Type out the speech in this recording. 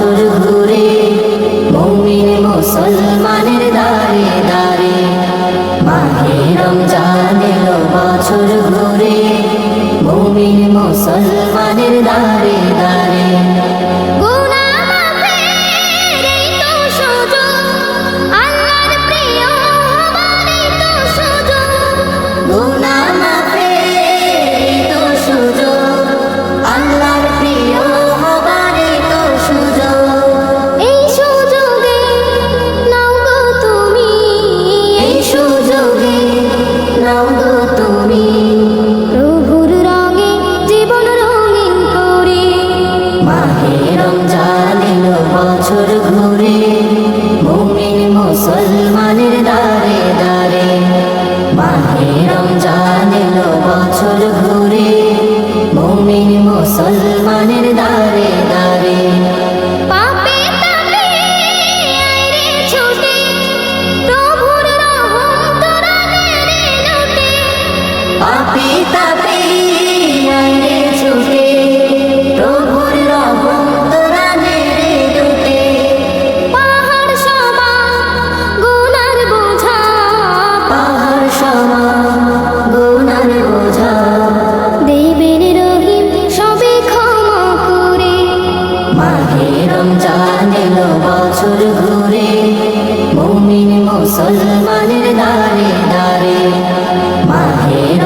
বছর ঘুরে মুমিন মুসলমানের দারে দারে মাহে রমজান নাও গো তুমি। প্রভুর রঙে জীবন রঙিন করে। মাহে রমজান এলো বছর ঘুরে। মুমিন মুসলমানের দারে দারে মাহে রমজান এলো বছর ঘুরে। মুমিন মুসলমানের দারে